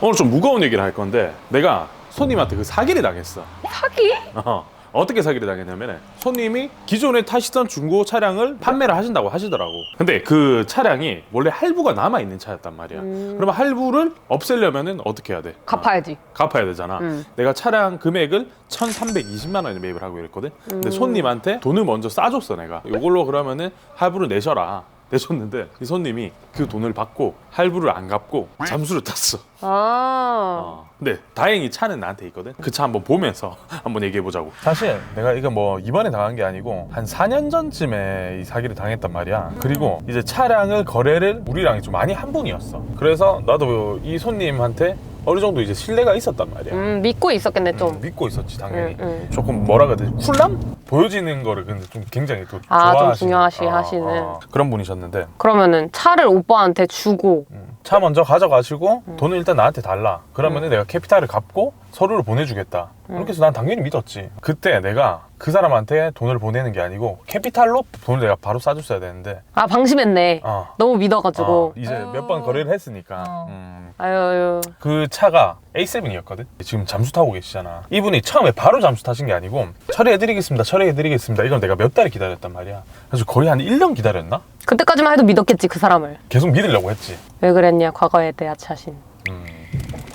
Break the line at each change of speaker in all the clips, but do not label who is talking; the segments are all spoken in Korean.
오늘 좀 무거운 얘기를 할 건데 내가 손님한테 그 사기를 당했어.
사기?
어. 어떻게 사기를 당했냐면 손님이 기존에 타시던 중고 차량을 판매를 하신다고 하시더라고. 근데 그 차량이 원래 할부가 남아 있는 차였단 말이야.
음.
그러면 할부를 없애려면은 어떻게 해야 돼?
갚아야지.
어, 갚아야 되잖아.
음.
내가 차량 금액을 1,320만 원에 매입을 하고 이랬거든. 근데
음.
손님한테 돈을 먼저 싸줬어 내가. 이걸로 그러면은 할부를 내셔라. 내줬는데 이 손님이 그 돈을 받고 할부를 안 갚고 잠수를 탔어.
아.
어. 근데 다행히 차는 나한테 있거든. 그 차 한번 보면서 한번 얘기해 보자고. 사실 내가 이거 뭐 이번에 당한 게 아니고 한 4년 전쯤에 이 사기를 당했단 말이야. 그리고 이제 차량을 거래를 우리랑 좀 많이 한 분이었어. 그래서 나도 이 손님한테 어느 정도 이제 신뢰가 있었단 말이야.
음, 믿고 있었겠네, 좀.
음, 믿고 있었지 당연히.
음, 음.
조금 뭐라 그래야 되지? 쿨남? 보여지는 거를 근데 좀 굉장히 또
아, 좀
좋아하시는
중요하시-
어,
하시는.
어, 그런 분이셨는데
그러면은 차를 오빠한테 주고
음, 차 먼저 가져가시고
음.
돈을 일단 나한테 달라. 그러면은 내가 캐피탈을 갚고 서류를 보내주겠다.
음.
이렇게 해서 난 당연히 믿었지. 그때 내가 그 사람한테 돈을 보내는 게 아니고 캐피탈로 돈을 내가 바로 싸줬어야 되는데
아 방심했네.
어,
너무 믿어가지고.
어, 이제 몇번
아유.
거래를 했으니까
어.
음,
아유, 아유.
그 차가 A7이었거든. 지금 잠수 타고 계시잖아. 이분이 처음에 바로 잠수 타신 게 아니고 처리해드리겠습니다. 처리해드리겠습니다. 이걸 내가 몇 달을 기다렸단 말이야. 그래서 거의 한 1년 기다렸나?
그때까지만 해도 믿었겠지 그 사람을.
계속 믿으려고 했지.
왜 그랬냐 과거에 대한 자신.
음.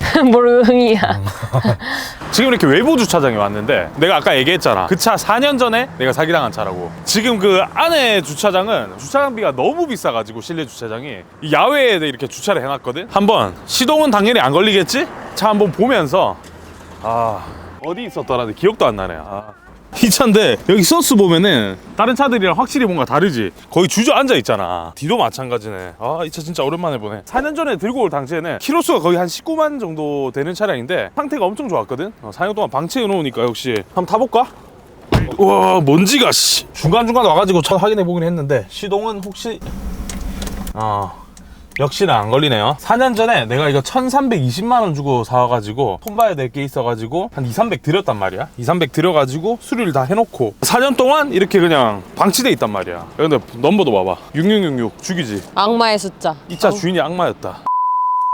뭘 응이야.
지금 이렇게 외부 주차장에 왔는데 내가 아까 얘기했잖아. 그 차 4년 전에 내가 사기당한 차라고. 지금 그 안에 주차장은 주차장비가 너무 비싸가지고 실내 주차장이. 이 야외에 이렇게 주차를 해놨거든. 한번 시동은 당연히 안 걸리겠지? 차 한번 보면서. 아 어디 있었더라? 기억도 안 나네. 아. 이 차인데 여기 소스 보면은 다른 차들이랑 확실히 뭔가 다르지. 거의 주저앉아 있잖아. 뒤도 마찬가지네. 아 이 차 진짜 오랜만에 보네. 4년 전에 들고 올 당시에는 키로수가 거의 한 19만 정도 되는 차량인데 상태가 엄청 좋았거든? 어, 4년 동안 방치해 놓으니까 역시. 한번 타볼까? 우와 먼지가 씨. 중간중간 와가지고 차 확인해 보긴 했는데 시동은 혹시 어 역시나 안 걸리네요. 4년 전에 내가 이거 1320만 원 주고 사와가지고 폰 봐야 될게 있어가지고 한 2, 300 들였단 말이야. 2, 300 들여가지고 수리를 다 해놓고 4년 동안 이렇게 그냥 방치돼 있단 말이야. 야, 근데 넘버도 봐봐. 6666 죽이지.
악마의 숫자.
이차 주인이 악마였다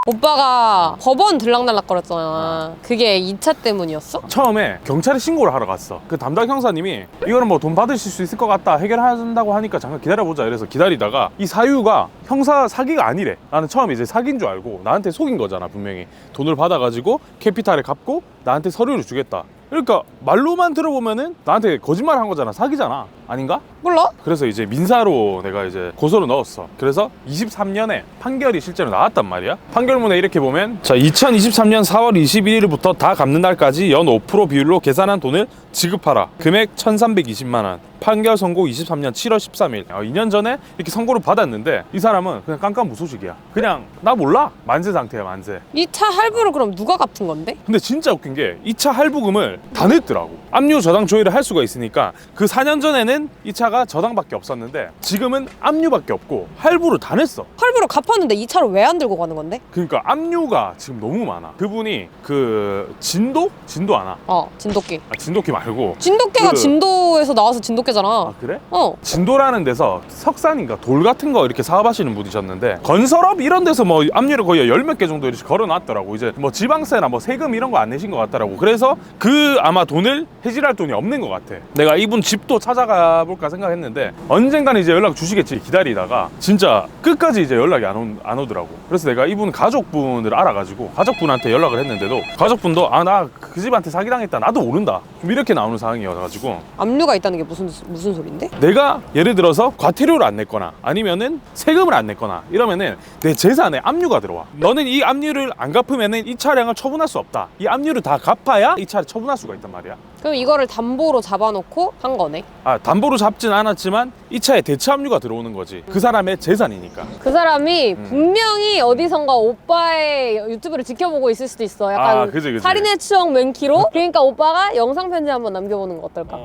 오빠가 법원 들락날락 거렸잖아. 그게 이차 때문이었어?
처음에 경찰에 신고를 하러 갔어. 그 담당 형사님이 이거는 뭐 돈 받으실 수 있을 것 같다 해결한다고 하니까 잠깐 기다려보자 이래서 기다리다가 이 사유가 형사 사기가 아니래. 나는 처음에 이제 사기인 줄 알고 나한테 속인 거잖아 분명히 돈을 받아가지고 캐피탈을 갚고 나한테 서류를 주겠다. 그러니까 말로만 들어보면은 나한테 거짓말 한 거잖아 사기잖아 아닌가?
몰라?
그래서 이제 민사로 내가 이제 고소를 넣었어. 그래서 23년에 판결이 실제로 나왔단 말이야. 판결문에 이렇게 보면 자 2023년 4월 21일부터 다 갚는 날까지 연 5% 비율로 계산한 돈을 지급하라. 금액 1,320만 원. 판결 선고 23년 7월 13일. 어, 2년 전에 이렇게 선고를 받았는데 이 사람은 그냥 깜깜 무소식이야. 그냥 나 몰라. 만세 상태야 만세.
이 차 할부를 그럼 누가 갚은 건데?
근데 진짜 웃긴 게 이 차 할부금을 다 냈더라고. 압류 저당 조회를 할 수가 있으니까 그 4년 전에는 이 차가 저당밖에 없었는데 지금은 압류밖에 없고 할부를 다 냈어.
할부를 갚았는데 이 차를 왜 안 들고 가는 건데?
그러니까 압류가 지금 너무 많아. 그분이 그 진도? 진도 아나?
어, 진돗개.
아, 진도끼 말고.
진돗개가
그-
진도에서 나와서 진돗개잖아.
아 그래?
어.
진도라는 데서 석산인가 돌 같은 거 이렇게 사업하시는 분이셨는데 건설업 이런 데서 뭐 압류를 거의 열 몇 개 정도 이렇게 걸어놨더라고 이제 뭐 지방세나 뭐 세금 이런 거 안 내신 것 같더라고 그래서 그 아마 돈을 해지할 돈이 없는 것 같아 내가 이분 집도 찾아가 볼까 생각했는데 언젠가는 이제 연락 주시겠지 기다리다가. 진짜 끝까지 이제 연락이 안, 오, 안 오더라고. 그래서 내가 이분 가족분을 알아가지고 가족분한테 연락을 했는데도 가족분도 아 나 그 집한테 사기당했다. 나도 모른다 좀 이렇게 나오는 상황이어가지고
압류가 있다는 게 무슨 무슨 소린데?
내가 예를 들어서 과태료를 안 냈거나 아니면은 세금을 안 냈거나 이러면은 내 재산에 압류가 들어와. 너는 이 압류를 안 갚으면은 이 차량을 처분할 수 없다. 이 압류를 다 갚아야 이 차를 처분할 수가 있단 말이야.
그럼 이거를 담보로 잡아놓고 한 거네.
아 담보로 잡진 않았지만 이 차에 대체 압류가 들어오는 거지. 그 사람의 재산이니까.
그 사람이
음.
분명히 어디선가 오빠의 유튜브를 지켜보고 있을 수도 있어. 약간
아, 그지, 그지.
살인의 추억 맨키로. 그러니까 오빠가 영상 편지 한번 남겨보는 거 어떨까?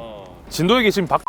진도에 계신 박이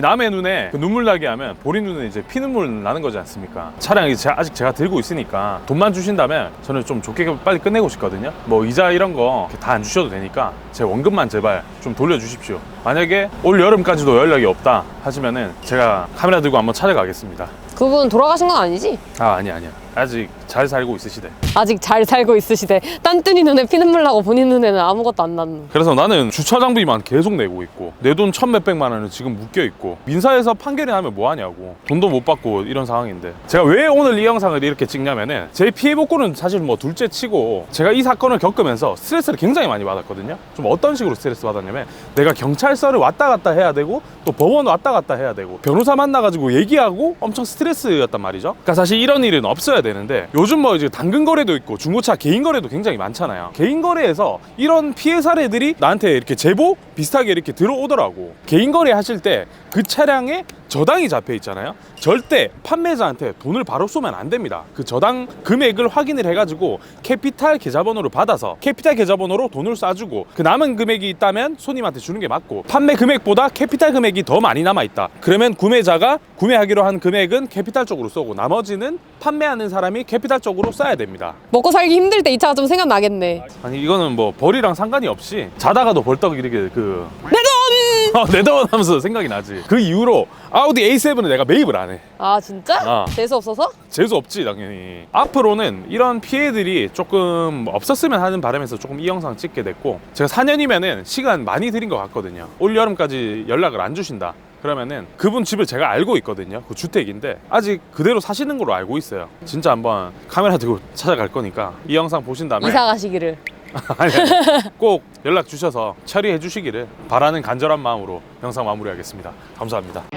남의 눈에 그 눈물 나게 하면 보리 눈에 이제 피눈물 나는 거지 않습니까? 차량이 제- 아직 제가 들고 있으니까 돈만 주신다면 저는 좀 좋게 빨리 끝내고 싶거든요. 뭐 이자 이런 거 다 안 주셔도 되니까 제 원금만 제발 좀 돌려주십시오. 만약에 올 여름까지도 연락이 없다 하시면은 제가 카메라 들고 한번 찾아가겠습니다.
그분 돌아가신 건 아니지?
아 아니 아니야. 아직 잘 살고 있으시대.
아직 잘 살고 있으시대. 딴뜬이 눈에 피눈물 나고 본인 눈에는 아무것도 안 났는.
그래서 나는 주차 장비만 계속 내고 있고 내 돈 천 몇백만 원은 지금 묶여 있고 민사에서 판결이 나면 뭐 하냐고 돈도 못 받고 이런 상황인데 제가 왜 오늘 이 영상을 이렇게 찍냐면은 제 피해 복구는 사실 뭐 둘째 치고 제가 이 사건을 겪으면서 스트레스를 굉장히 많이 받았거든요 좀 어떤 식으로 스트레스 받았냐면 내가 경찰서를 왔다 갔다 해야 되고 또 법원 왔다 갔다 해야 되고 변호사 만나가지고 얘기하고 엄청 스트레스 였단 말이죠. 그러니까 사실 이런 일은 없어야 되는데 요즘 뭐 이제 당근 거래도 있고 중고차 개인 거래도 굉장히 많잖아요. 개인 거래에서 이런 피해 사례들이 나한테 이렇게 제보 비슷하게 이렇게 들어오더라고. 개인 거래 하실 때 그 차량에 저당이 잡혀 있잖아요 절대 판매자한테 돈을 바로 쏘면 안 됩니다 그 저당 금액을 확인을 해가지고 캐피탈 계좌번호를 받아서 캐피탈 계좌번호로 돈을 쏴주고 그 남은 금액이 있다면 손님한테 주는 게 맞고 판매 금액보다 캐피탈 금액이 더 많이 남아 있다 그러면 구매자가 구매하기로 한 금액은 캐피탈 쪽으로 쏘고 나머지는 판매하는 사람이 캐피탈 쪽으로 쏴야 됩니다
먹고 살기 힘들 때 이 차가 좀 생각나겠네.
아니 이거는 뭐 벌이랑 상관이 없이 자다가도 벌떡 이렇게
그내 돈!
어, 내돈 하면서 생각이 나지. 그 이후로 아우디 A7을 내가 매입을 안 해.
아 진짜?
아.
재수 없어서?
재수 없지 당연히. 앞으로는 이런 피해들이 조금 없었으면 하는 바람에서 조금 이 영상 찍게 됐고 제가 4년이면은 시간 많이 들인 것 같거든요. 올 여름까지 연락을 안 주신다. 그러면은 그분 집을 제가 알고 있거든요. 그 주택인데 아직 그대로 사시는 걸로 알고 있어요. 진짜 한번 카메라 들고 찾아갈 거니까 이 영상 보신 다음에
이사 가시기를.
아니. 꼭 연락 주셔서 처리해 주시기를 바라는 간절한 마음으로 영상 마무리하겠습니다. 감사합니다.